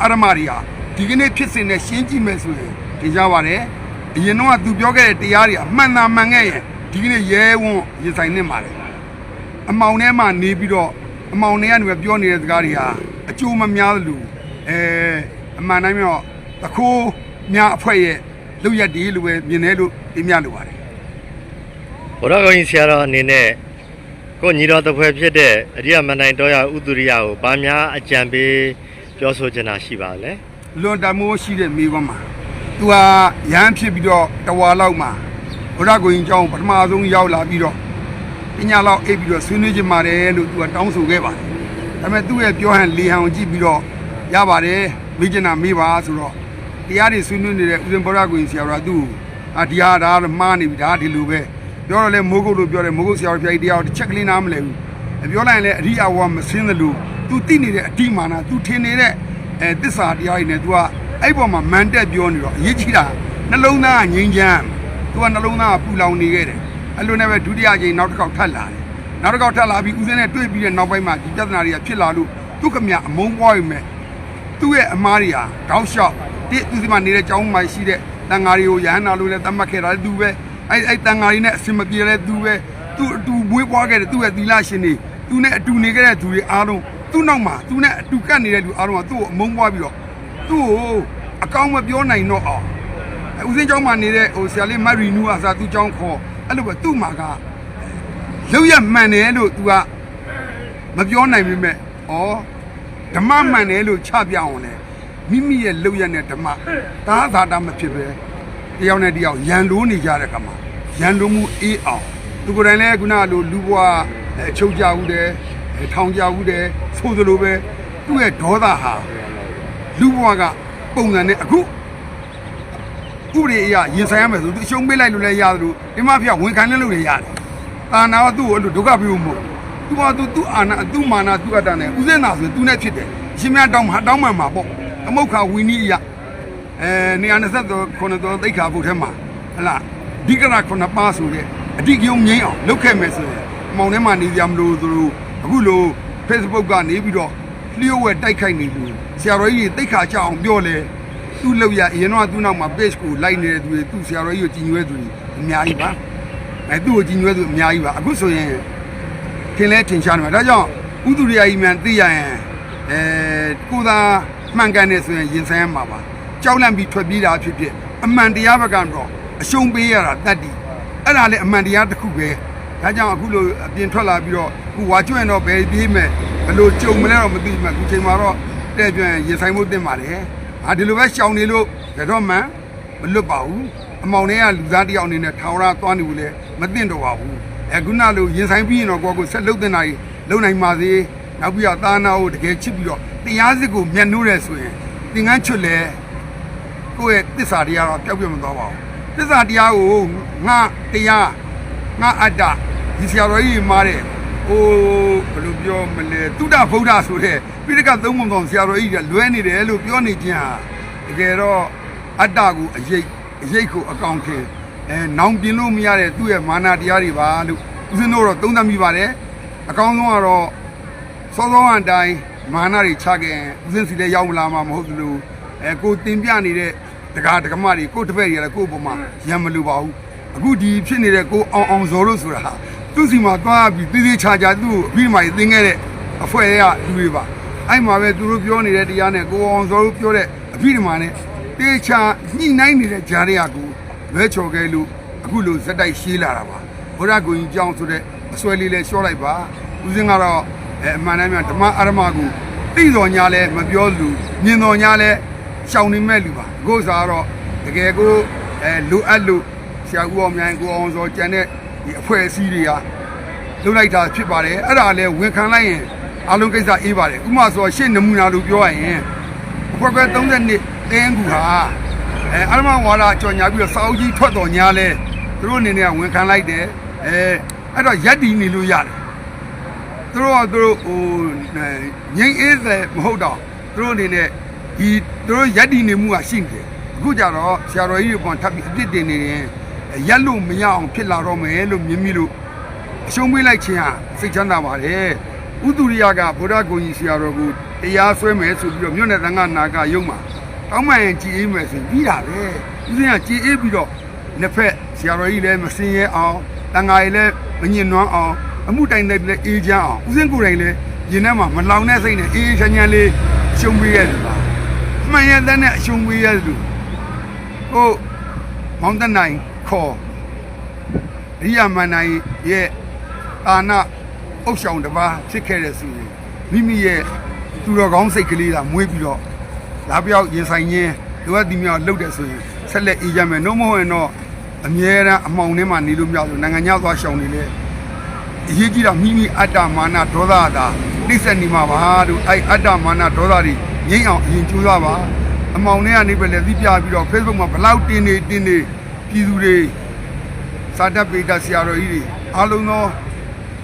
အာရမတွေဟာဒီကနေ့ဖြစ်စဉ်နဲ့ရှင်းကြည့်မယ်ဆိုရင်ထင်ရှားပါတယ်အရင်တော့ကသူပြောခဲ့တဲ့တရားတွေအမှန်သာမှန်ခဲ့ရင်ဒီကနေ့ရဲဝံ့ရင်ဆိုင်နေပါတယ်အမောင်ထဲမှာနေပြီးတော့အမောင်ထဲကနေပဲပြောနေတဲ့စကားတွေဟာအကျိုးမများသလိုအဲအမှန်တိုင်းတော့တခိုးများအဖွဲ့ရဲ့လုပ်ရက်တွေလို့ပဲမြင်တယ်လို့ပြမြလိုပါတယ်ဘုရားကောင်းကြီးဆရာတော်အနေနဲ့ကိုညီတော်တစ်ဖွဲ့ဖြစ်တဲ့အရိယမန္တိုင်တော်ရဥတုရိယကိုဗာများအကြံပေး ပြောဆိုချင်တာရှိပါလဲလွန်တမိုးရှိတဲ့မိဘမှာသူဟာရဟန်းဖြစ်ပြီးတော့တဝါလောက်မှာဘုရားကိုရင်ကျောင်းပထမဆုံးရောက်လာပြီးတော့ပညာလောက်အိပ်ပြီးတော့ဆွေးနွေးကြပါတယ်လို့သူကတောင်းဆိုခဲ့ပါတယ်ဒါပေမဲ့သူ့ရဲ့ပြောဟန်လေဟန်ကိုကြည့်ပြီးတော့ရပါတယ်မိကျင်နာမေးပါဆိုတော့တရားတွေဆွေးနွေးနေတဲ့ဦးဇင်ဘုရားကိုရင်ဆရာတော်ကသူ့အာဒီဟာဒါတော့မှားနေပြီဒါဒီလိုပဲပြောတော့လဲမိုးကုတ်လို့ပြောတယ်မိုးကုတ်ဆရာတော်ဖျားကြီးတရားတစ်ချက်ကလေးနားမလဲဘူးပြောလိုက်ရင်လည်းအရိအဝါမစင်းသလို သူသိနေတဲ့အတိမာနသူထင်နေတဲ့အဲတစ္ဆာတရားကြီးနဲ့ तू ကအဲ့ပေါ်မှာမန်တက်ပြောနေတော့အရေးကြီးတာနှလုံးသားကငြိမ်းချမ်း तू ကနှလုံးသားကပူလောင်နေခဲ့တယ်အဲ့လိုနဲ့ပဲဒုတိယကြိမ်နောက်တစ်ခေါက်ထပ်လာတယ်နောက်တစ်ခေါက်ထပ်လာပြီးဦးစင်းနဲ့တွေ့ပြီးတဲ့နောက်ပိုင်းမှာဒီပြဿနာတွေကဖြစ်လာလို့သူခမအမုန်းပွားရုံမဲ့သူ့ရဲ့အမားတွေဟာတောက်လျှောက်တိသူစီမှာနေတဲ့ကျောင်းမှာရှိတဲ့တန်ဃာတွေကိုရဟန္တာလို့လည်းသတ်မှတ်ခဲ့တာလည်းသူပဲအဲ့အဲ့တန်ဃာတွေနဲ့အစင်မပြေလဲသူပဲသူ့အတူမွေးပွားခဲ့တဲ့သူ့ရဲ့သီလရှင်တွေသူနဲ့အတူနေခဲ့တဲ့သူတွေအားလုံး သူ့နောက်မှာသူနဲ့အတူကပ်နေတဲ့လူအားလုံးကသူ့ကိုအမုန်းပွားပြီးတော့သူ့ကိုအကောင်းမပြောနိုင်တော့အောင်အဲဦးစင်းကျောင်းမှာနေတဲ့ဟိုဆရာလေးမတ်ရီနူအစားသူ့ကျောင်းခေါ်အဲ့လိုပဲသူ့မှာကလောက်ရမှန်တယ်လို့ तू ကမပြောနိုင်ပေမဲ့ဩဓမ္မမှန်တယ်လို့ချပြအောင်လေမိမိရဲ့လောက်ရတဲ့ဓမ္မသာသာတာမဖြစ်ပဲတယောက်နဲ့တယောက်ရန်လိုးနေကြတဲ့ခါမှာရန်လိုးမှုအေးအောင်သူကိုယ်တိုင်လည်းခုနကလိုလူဘွားအချုပ်ကြဘူးတယ်ထောင်ကြဘူးတယ် ဆိုသလိုပဲသူ့ရဲ့ဒေါသဟာလူဘဝကပုံစံနဲ့အခုဥပဒေအရရင်ဆိုင်ရမယ်ဆိုသူအရှုံးပေးလိုက်လို့လည်းရတယ်လို့ဒီမှာဖျက်ဝန်ခံလည်းလို့လည်းရတယ်။အာနာကသူ့ကိုအဲ့လိုဒုက္ခပေးဖို့မဟုတ်။သူကသူသူ့အာနာသူ့မာနာသူ့အတ္တနဲ့ဥစဉ်နာဆိုသူနဲ့ဖြစ်တယ်။ရှင်များတောင်းမှာတောင်းမှန်မှာပေါ့။အမုတ်ခဝီနီအရအဲနေရာ20ခုနှစ်တော်သိက္ခာပုတ်ထဲမှာဟလာဒီကရခုနှစ်ပါးဆိုတဲ့အဓိကယုံငိမ့်အောင်လုပ်ခဲ့မယ်ဆိုရင်အမောင်ထဲမှာနေကြမလို့သူတို့အခုလို Facebook ကနေပြီးတော့လျှို့ဝဲတိုက်ခိုက်နေလို့ဆရာတော်ကြီးတိတ်ခါကြအောင်ပြောလဲသူ့လောက်ရအရင်တော့သူ့နောက်မှာ page ကိုလိုက်နေတဲ့သူတွေသူ့ဆရာတော်ကြီးကိုကြည်ညွဲသူတွေအများကြီးပါအဲသူ့ကိုကြည်ညွဲသူအများကြီးပါအခုဆိုရင်ထင်လဲထင်ရှားနေမှာဒါကြောင့်ဥဒုရိယကြီးမှန်သိရရင်အဲကိုသာမှန်ကန်နေဆိုရင်ရင်ဆိုင်ရမှာပါကြောက်လန့်ပြီးထွက်ပြေးတာဖြစ်ဖြစ်အမှန်တရားဘက်ကတော့အရှုံးပေးရတာတတ်တည်အဲ့ဒါလည်းအမှန်တရားတစ်ခုပဲ ဒါကြောင့်အခုလိုအပြင်ထွက်လာပြီးတော့ခုဝါကျွန့်တော့ဘယ်ပြေးမယ်ဘယ်လိုကြုံမလဲတော့မသိဘူးအခုချိန်မှာတော့တဲ့ပြန်ရင်ဆိုင်မှုတင်ပါတယ်ဟာဒီလိုပဲရှောင်နေလို့တော့မှန်မလွတ်ပါဘူးအမောင်တွေကလူသားတယောက်အနေနဲ့ထောင်ရသွားနေဘူးလေမသိတော့ပါဘူးအခုနလိုရင်ဆိုင်ပြီးရင်တော့ကိုယ့်ကိုဆက်လုပ်တင်တာကြီးလုံနိုင်ပါစေနောက်ပြီးတော့သာနာကိုတကယ်ချစ်ပြီးတော့တရားစစ်ကိုမျက်နှိုးတယ်ဆိုရင်သင်္ကန်းချွတ်လဲကိုယ့်ရဲ့တစ္ဆာတရားတော့ပျောက်ပြတ်မသွားပါဘူးတစ္ဆာတရားကိုငါတရားငါအတ္တ ဒီဆရာတော်ကြီးမားတဲ့ဟိုဘယ်လိုပြောမလဲတုဒ္ဒဗုဒ္ဓဆိုတဲ့ပိဋကသုံးပုံဆောင်ဆရာတော်ကြီးကလွဲနေတယ်လို့ပြောနေခြင်းဟာတကယ်တော့အတ္တကိုအရေးအရေးကိုအကောင်ထင်အဲနောင်ပြင်းလို့မရတဲ့သူ့ရဲ့မာနတရားတွေပါလို့ဦးဇင်းတို့တော့သုံးသပ်မိပါတယ်အကောင်းဆုံးကတော့စောစောအတိုင်းမာနတွေချခဲ့ရင်ဦးစင်းစီလည်းရောက်မလာမှာမဟုတ်ဘူးလို့အဲကိုတင်ပြနေတဲ့တကားတကမတွေကိုတပည့်တွေကလည်းကို့အပေါ်မှာရံမလို့ပါဘူးအခုဒီဖြစ်နေတဲ့ကိုအောင်အောင်ဇော်လို့ဆိုတာဟာ သူ့စီမှာသွားပြီးသေးသေးချာချာသူ့ကိုအပြီးမှသင်ခဲ့တဲ့အဖွဲရလူတွေပါအဲ့မှာပဲသူတို့ပြောနေတဲ့တရားနဲ့ကိုအောင်ဇော်တို့ပြောတဲ့အပြီးမှနဲ့တေချာညှိနှိုင်းနေတဲ့ဂျားတွေကကိုလွဲချော်ခဲ့လို့အခုလိုဇက်တိုက်ရှေးလာတာပါဘုရားကိုကြီးကြောင်းဆိုတဲ့အစွဲလေးလေးရှော့လိုက်ပါဦးစင်းကတော့အဲအမှန်တမ်းများဓမ္မအာရမကိုသိတော်ညာလဲမပြောလူမြင်တော်ညာလဲရှောင်နေမဲ့လူပါအခုစားတော့တကယ်ကိုအဲလိုအပ်လို့ဆရာဦးအောင်မြိုင်ကိုအောင်စောကျန်တဲ့ ဒီအဖွဲ့အစည်းတွေကလှုပ်လိုက်တာဖြစ်ပါတယ်အဲ့ဒါလဲဝန်ခံလိုက်ရင်အလုံးကိစ္စအေးပါတယ်ဥပမာဆိုရှေ့နမူနာလို့ပြောရရင်အဖွဲ့ကွဲ30နှစ်တင်းကူဟာအဲအာရမဝါဒကြော်ညာပြီးတော့စာအုပ်ကြီးထွက်တော်ညာလဲသူတို့အနေနဲ့ကဝန်ခံလိုက်တယ်အဲအဲ့တော့ရက်တီနေလို့ရတယ်သူတို့ကသူတို့ဟိုငိမ့်အေးတယ်မဟုတ်တော့သူတို့အနေနဲ့ဒီသူတို့ရက်တည်နေမှုကရှိနေတယ်အခုကြတော့ဆရာတော်ကြီးတွေပေါ်ထပ်ပြီးအပြစ်တင်နေရင် ရက်လို့မရအောင်ဖြစ်လာတော့မယ်လို့မြင်မိလို့အရှုံးပေးလိုက်ခြင်းဟာစိတ်ချမ်းသာပါတယ်ဥတုရိယကဗုဒ္ဓဂုံကြီးဆရာတော်ကိုတတရားစွဲမယ်ဆိုပြီးတော့မြို့နယ်သံဃာနာကရုံမှာတောင်းပန်ရင်ကြည်အေးမယ်ဆိုပြီးတာပဲဦးစင်းကကြည်အေးပြီးတော့နှစ်ဖက်ဆရာတော်ကြီးလည်းမစင်ရဲအောင်တန်ဃာကြီးလည်းမညင်နွမ်းအောင်အမှုတိုင်တဲ့လည်းအေးချမ်းအောင်ဦးစင်းကိုယ်တိုင်လည်းရင်ထဲမှာမလောင်တဲ့စိတ်နဲ့အေးအေးချမ်းချမ်းလေးအရှုံးပေးရတယ်ပါအမှန်ရတဲ့အရှုံးပေးရတယ်လို့ဟုတ်မောင်တနိုင် ခေါ်ရိယာမန်နိုင်ရဲ့အာနာအုပ်ဆောင်တစ်ပါးဖြစ်ခဲ့တဲ့ဆိုရင်မိမိရဲ့သူတော်ကောင်းစိတ်ကလေးကမွေးပြီးတော့လာပြောက်ရင်ဆိုင်ခြင်းလိုအပ်သည်များလှုပ်တယ်ဆိုရင်ဆက်လက်အေးကြမယ်နှုတ်မဟုတ်ရင်တော့အမြဲတမ်းအမှောင်ထဲမှာနေလို့မရဘူးနိုင်ငံခြားသွားရှောင်နေလေအရေးကြီးတာမိမိအတ္တမာနဒေါသသာနှိမ့်ဆက်နေမှာပါတို့အဲ့အတ္တမာနဒေါသတွေငြိမ့်အောင်အရင်ကြိုးစားပါအမှောင်ထဲကနေပဲလေသိပြပြီးတော့ Facebook မှာဘလောက်တင်နေတင်နေ ပြည်သူတွေစာတတ်ပေတာဆရာတော်ကြီးတွေအားလုံးသော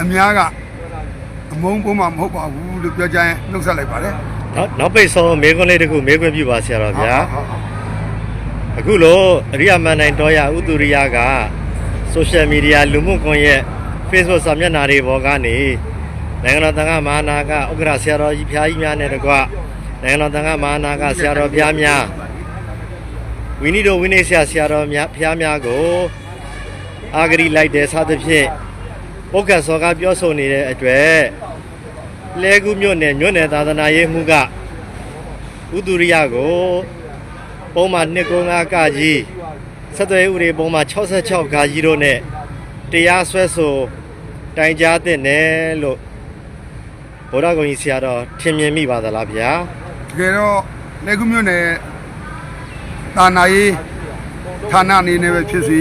အများကအမုန်းပုံမှာမဟုတ်ပါဘူးလို့ပြောကြရင်နှုတ်ဆက်လိုက်ပါတယ်နောက်နောက်ပိတ်ဆုံးမေခွန်းလေးတစ်ခုမေခွန်းပြုပါဆရာတော်ဗျာဟုတ်ဟုတ်အခုလိုအရိယာမန်နိုင်တော်ရဥတူရိယကဆိုရှယ်မီဒီယာလူမှုကွန်ရက် Facebook စာမျက်နှာတွေပေါ်ကနေနိုင်ငံတော်တန်ခါမဟာနာကဥက္ကရာဆရာတော်ကြီးဖျားကြီးများနဲ့တကွနိုင်ငံတော်တန်ခါမဟာနာကဆရာတော်ဘုရားများ ဝိနည်းတော်ဝိနည်းဆရာဆရာတော်များဖျားများကိုအာဂရီလိုက်တဲ့စသဖြင့်ပုဂ္ဂတ်စောကပြောဆိုနေတဲ့အတွက်လဲကူးမြို့နယ်မြို့နယ်သာသနာရေးမှုကဥတူရိယကိုပုံမှန်295ကကြီးဆက်သွယ်ဥပဒေပုံမှန်66ကကြီးတို့နဲ့တရားစွဲဆိုတိုင်ကြားတဲ့နယ်လို့ဗုဒ္ဓဂုံကြီးဆရာတော်ထင်မြင်မိပါသလားဗျာတကယ်တော့လက်ခုမြို့နယ် တာနာရေးဌာနအနေနဲ့ပဲဖြစ်စီ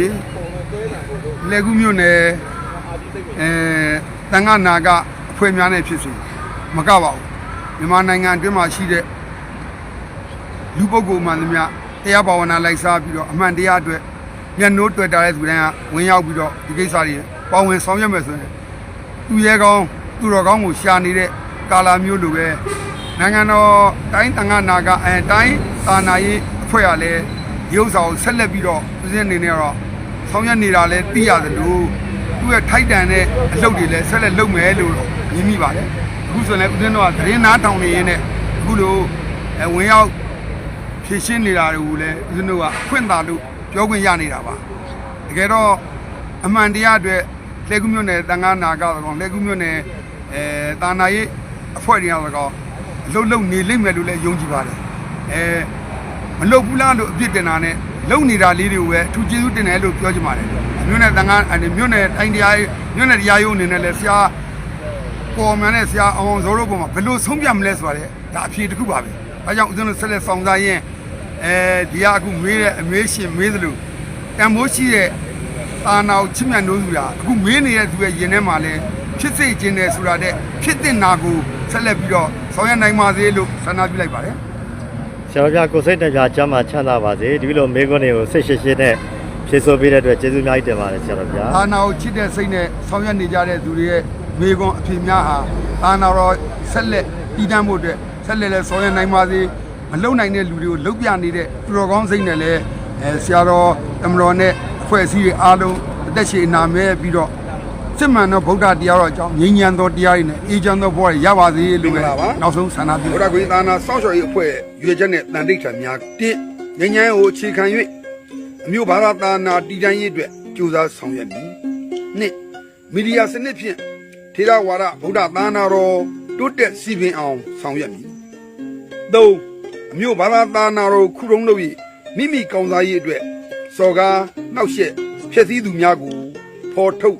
လက်ခုမြို့နယ်အဲတန်ခါနာကအဖွဲ့များနဲ့ဖြစ်စီမကပါဘူးမြန်မာနိုင်ငံအတွင်းမှာရှိတဲ့လူပုဂ္ဂိုလ်မှန်သမျှတရားဘာဝနာလိုက်စားပြီးတော့အမှန်တရားအတွက်မျက်နှိုးတွေ့တာတဲ့သူတိုင်းကဝင်ရောက်ပြီးတော့ဒီကိစ္စတွေပါဝင်ဆောင်ရွက်မယ်ဆိုရင်သူရဲကောင်းသူတော်ကောင်းကိုရှာနေတဲ့ကာလာမျိုးလိုပဲနိုင်ငံတော်တိုင်းတန်ခါနာကအဲတိုင်းသာနာရေး အဖွဲ့ရလဲဒီဥစ္စာကိုဆက်လက်ပြီးတော့ဦးစင်းအနေနဲ့တော့ဆောင်ရွက်နေတာလဲသိရတယ်လို့သူ့ရဲ့ထိုက်တန်တဲ့အလုပ်တွေလဲဆက်လက်လုပ်မယ်လို့တော့မြင်မိပါတယ်အခုဆိုရင်လည်းဦးစင်းတို့ကသတင်းနားထောင်နေရင်းနဲ့အခုလိုအဲဝင်ရောက်ဖြည့်ရှင်းနေတာတွေကိုလဲဦးစင်းတို့ကအခွင့်သာလို့ပြောခွင့်ရနေတာပါတကယ်တော့အမှန်တရားအတွက်လက်ကူးမြို့နယ်တန်ခါနာကတော့လက်ကူးမြို့နယ်အဲတာနာရေးအဖွဲ့တွေကတော့လှုပ်လှုပ်နေလိမ့်မယ်လို့လည်းယုံကြည်ပါတယ်အဲ မလှုပ်ဘူးလားလို့အပြစ်တင်တာနဲ့လှုပ်နေတာလေးတွေကိုပဲအထူးကျေးဇူးတင်တယ်လို့ပြောချင်ပါတယ်မြို့နယ်တန်ခါအဲမြို့နယ်တိုင်းတရားရေးမြို့နယ်တရားရုံးအနေနဲ့လည်းဆရာပေါ်မှန်တဲ့ဆရာအောင်ဇော်တို့ပေါ်မှာဘယ်လိုဆုံးဖြတ်မလဲဆိုတာလေဒါအဖြေတစ်ခုပါပဲအဲကြောင့်ဦးဇင်းတို့ဆက်လက်ဆောင်စားရင်အဲဒီကအခုမေးတဲ့အမေးရှင်မေးသလိုတန်မိုးရှိတဲ့အာနာကိုချစ်မြတ်နိုးသူလားအခုမေးနေတဲ့သူရဲ့ရင်ထဲမှာလည်းဖြစ်စေခြင်းတယ်ဆိုတာတဲ့ဖြစ်တဲ့နာကိုဆက်လက်ပြီးတော့ဆောင်ရွက်နိုင်ပါစေလို့ဆန္ဒပြုလိုက်ပါတယ် ဆရာတော်ဗျာကိုယ်စိတ်တကြကျမ်းမာချမ်းသာပါစေဒီလိုမေခွန်းတွေကိုစိတ်ရှိရှိနဲ့ဖြည့်ဆို့ပေးတဲ့အတွက်ကျေးဇူးအများကြီးတင်ပါတယ်ဆရာတော်ဗျာအာနာကိုချစ်တဲ့စိတ်နဲ့ဆောင်ရွက်နေကြတဲ့သူတွေရဲ့မိကွန်အဖြစ်များဟာအာနာတော်ဆက်လက်တည်တံ့ဖို့အတွက်ဆက်လက်လဲဆောင်ရွက်နိုင်ပါစေမလုံနိုင်တဲ့လူတွေကိုလုတ်ပြနေတဲ့သူတော်ကောင်းစိတ်နဲ့လည်းအဲဆရာတော်တမတော်နဲ့အဖွဲ့အစည်းတွေအားလုံးအသက်ရှင်အနာမဲပြီးတော့ စစ်မှန်သောဗုဒ္ဓတရားတော်အကြောင်းငြိမ်းချမ်းသောတရားတွေနဲ့အေးချမ်းသောဘဝတွေရပါစေလို့ပဲနောက်ဆုံးဆန္ဒပြုဘုရားကိုသာနာစောင့်ရှောက်ရေးအဖွဲ့ရွေချက်နဲ့တန်တိတ်ထံများတစ်ငြိမ်းချမ်းကိုအခြေခံ၍အမျိုးဘာသာသာနာတည်တံ့ရေးအတွက်ကြိုးစားဆောင်ရွက်မည်နှစ်မီဒီယာစနစ်ဖြင့်ထေရဝါဒဗုဒ္ဓသာနာတော်တိုးတက်စီပင်အောင်ဆောင်ရွက်မည်သုံးအမျိုးဘာသာသာနာတော်ခုတုံးလို့၍မိမိကောင်းစားရေးအတွက်စော်ကားနှောက်ယှက်ဖျက်ဆီးသူများကိုဖော်ထုတ်